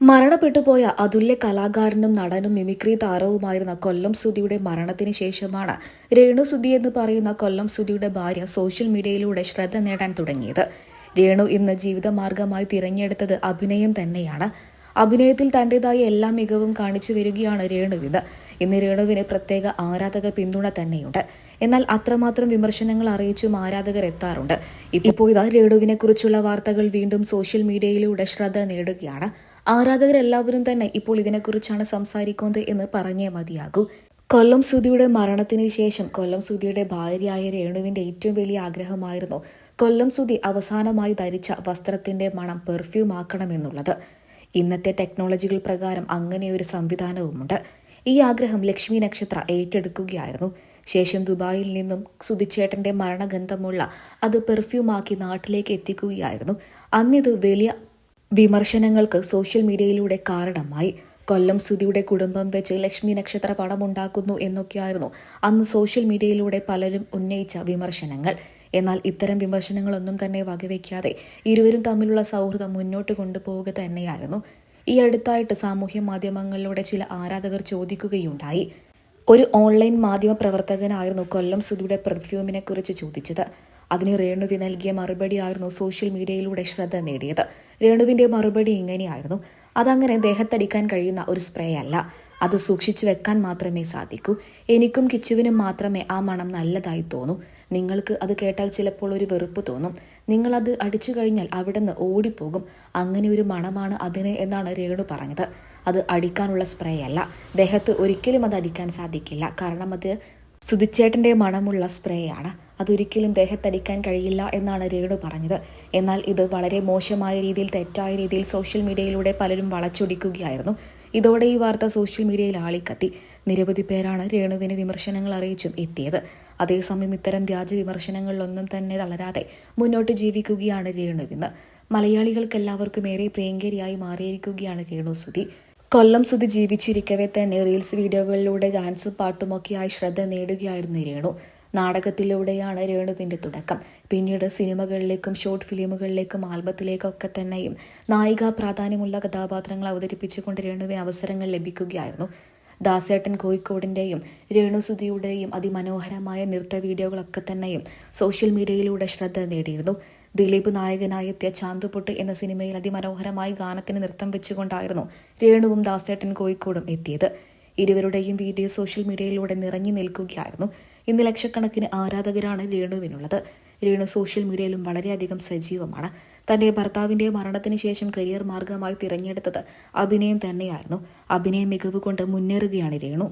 മരണപ്പെട്ടുപോയ അതുല്യ കലാകാരനും നടനും മിമിക്രി താരവുമായിരുന്ന കൊല്ലം സുധിയുടെ മരണത്തിന് ശേഷമാണ് രേണു സുധി എന്ന് പറയുന്ന കൊല്ലം സുധിയുടെ ഭാര്യ സോഷ്യൽ മീഡിയയിലൂടെ ശ്രദ്ധ നേടാൻ തുടങ്ങിയത്. രേണു ഇന്ന് ജീവിതമാർഗമായി തിരഞ്ഞെടുത്തത് അഭിനയം തന്നെയാണ്. അഭിനയത്തിൽ തന്റേതായ എല്ലാ മികവും കാണിച്ചു വരികയാണ് രേണുവിന് ഇന്ന് രേണുവിന് പ്രത്യേക ആരാധക പിന്തുണ തന്നെയുണ്ട്. എന്നാൽ അത്രമാത്രം വിമർശനങ്ങൾ അറിയിച്ചും ആരാധകർ എത്താറുണ്ട്. ഇപ്പോൾ ഇതാ രേണുവിനെ കുറിച്ചുള്ള വാർത്തകൾ വീണ്ടും സോഷ്യൽ മീഡിയയിലൂടെ ശ്രദ്ധ നേടുകയാണ്. ആരാധകരെല്ലാവരും തന്നെ ഇപ്പോൾ ഇതിനെക്കുറിച്ചാണ് സംസാരിക്കുന്നത് എന്ന് പറഞ്ഞേ മതിയാകൂ. കൊല്ലം സുധിയുടെ മരണത്തിന് ശേഷം കൊല്ലം സുധിയുടെ ഭാര്യയായ രേണുവിന്റെ ഏറ്റവും വലിയ ആഗ്രഹമായിരുന്നു കൊല്ലം സുധി അവസാനമായി ധരിച്ച വസ്ത്രത്തിന്റെ മണം പെർഫ്യൂം ആക്കണമെന്നുള്ളത്. ഇന്നത്തെ ടെക്നോളജികൾ പ്രകാരം അങ്ങനെ ഒരു സംവിധാനവുമുണ്ട്. ഈ ആഗ്രഹം ലക്ഷ്മി നക്ഷത്ര ഏറ്റെടുക്കുകയായിരുന്നു. ശേഷം ദുബായിൽ നിന്നും സുധിച്ചേട്ടന്റെ മരണഗന്ധമുള്ള അത് പെർഫ്യൂമാക്കി നാട്ടിലേക്ക് എത്തിക്കുകയായിരുന്നു. അന്നിത് വലിയ വിമർശനങ്ങൾക്ക് സോഷ്യൽ മീഡിയയിലൂടെ കാരണമായി. കൊല്ലം സുധിയുടെ കുടുംബം വെച്ച് ലക്ഷ്മി നക്ഷത്ര പടമുണ്ടാക്കുന്നു എന്നൊക്കെയായിരുന്നു അന്ന് സോഷ്യൽ മീഡിയയിലൂടെ പലരും ഉന്നയിച്ച വിമർശനങ്ങൾ. എന്നാൽ ഇത്തരം വിമർശനങ്ങളൊന്നും തന്നെ വകവയ്ക്കാതെ ഇരുവരും തമ്മിലുള്ള സൗഹൃദം മുന്നോട്ട് കൊണ്ടുപോവുക തന്നെയായിരുന്നു. ഈ അടുത്തായിട്ട് സാമൂഹ്യ മാധ്യമങ്ങളിലൂടെ ചില ആരാധകർ ചോദിക്കുകയുണ്ടായി. ഒരു ഓൺലൈൻ മാധ്യമ പ്രവർത്തകനായിരുന്നു കൊല്ലം സുധിയുടെ പെർഫ്യൂമിനെ കുറിച്ച് ചോദിച്ചത്. അതിന് രേണുവി നൽകിയ മറുപടിയായിരുന്നു സോഷ്യൽ മീഡിയയിലൂടെ ശ്രദ്ധ നേടിയത്. രേണുവിന്റെ മറുപടി ഇങ്ങനെയായിരുന്നു. അതങ്ങനെ ദേഹത്തടിക്കാൻ കഴിയുന്ന ഒരു സ്പ്രേ അല്ല. അത് സൂക്ഷിച്ചു വെക്കാൻ മാത്രമേ സാധിക്കൂ. എനിക്കും കിച്ചുവിനും മാത്രമേ ആ മണം നല്ലതായി തോന്നൂ. നിങ്ങൾക്ക് അത് കേട്ടാൽ ചിലപ്പോൾ ഒരു വെറുപ്പ് തോന്നും. നിങ്ങളത് അടിച്ചു കഴിഞ്ഞാൽ അവിടെ നിന്ന് ഓടിപ്പോകും. അങ്ങനെ ഒരു മണമാണ് അതിന് എന്നാണ് രേണു പറഞ്ഞത്. അത് അടിക്കാനുള്ള സ്പ്രേ അല്ല. ദേഹത്ത് ഒരിക്കലും അത് അടിക്കാൻ സാധിക്കില്ല. കാരണം അത് സുതിച്ചേട്ടന്റെ മണമുള്ള സ്പ്രേയാണ്. അതൊരിക്കലും ദേഹത്തടിക്കാൻ കഴിയില്ല എന്നാണ് രേണു പറഞ്ഞത്. എന്നാൽ ഇത് വളരെ മോശമായ രീതിയിൽ തെറ്റായ രീതിയിൽ സോഷ്യൽ മീഡിയയിലൂടെ പലരും വളച്ചൊടിക്കുകയായിരുന്നു. ഇതോടെ ഈ വാർത്ത സോഷ്യൽ മീഡിയയിൽ ആളിക്കത്തി. നിരവധി പേരാണ് രേണുവിന് വിമർശനങ്ങൾ അറിയിച്ചും എത്തിയത്. അതേസമയം ഇത്തരം വ്യാജ വിമർശനങ്ങളിലൊന്നും തന്നെ തളരാതെ മുന്നോട്ട് ജീവിക്കുകയാണ് രേണുവിന്ന് മലയാളികൾക്കെല്ലാവർക്കും ഏറെ പ്രിയങ്കരിയായി മാറിയിരിക്കുകയാണ് രേണു സുധി. കൊല്ലം സുധി ജീവിച്ചിരിക്കവേ തന്നെ റീൽസ് വീഡിയോകളിലൂടെ ഡാൻസും പാട്ടുമൊക്കെയായി ശ്രദ്ധ നേടുകയായിരുന്നു രേണു. നാടകത്തിലൂടെയാണ് രേണുവിന്റെ തുടക്കം. പിന്നീട് സിനിമകളിലേക്കും ഷോർട്ട് ഫിലിമുകളിലേക്കും ആൽബത്തിലേക്കൊക്കെ തന്നെയും നായിക പ്രാധാന്യമുള്ള കഥാപാത്രങ്ങൾ അവതരിപ്പിച്ചുകൊണ്ട് രേണുവിന് അവസരങ്ങൾ ലഭിക്കുകയായിരുന്നു. ദാസേട്ടൻ കോഴിക്കോടിന്റെയും രേണുസുതിയുടെയും അതിമനോഹരമായ നൃത്ത വീഡിയോകളൊക്കെ തന്നെയും സോഷ്യൽ മീഡിയയിലൂടെ ശ്രദ്ധ നേടിയിരുന്നു. ദിലീപ് നായകനായി എത്തിയ ചാന്തുപൊട്ട് എന്ന സിനിമയിൽ അതിമനോഹരമായി ഗാനത്തിന് നൃത്തം വെച്ചുകൊണ്ടായിരുന്നു രേണുവും ദാസേട്ടൻ കോഴിക്കോടും എത്തിയത്. ഇരുവരുടെയും വീഡിയോ സോഷ്യൽ മീഡിയയിലൂടെ നിറഞ്ഞു നിൽക്കുകയായിരുന്നു. ഇന്ന് ലക്ഷക്കണക്കിന് ആരാധകരാണ് രേണുവിനുള്ളത്. രേണു സോഷ്യൽ മീഡിയയിലും വളരെയധികം സജീവമാണ്. തന്റെ ഭർത്താവിന്റെ മരണത്തിന് ശേഷം കരിയർ മാർഗമായി തിരഞ്ഞെടുത്തത് അഭിനയം തന്നെയായിരുന്നു. അഭിനയ മികവ് കൊണ്ട് മുന്നേറുകയാണ് രേണു.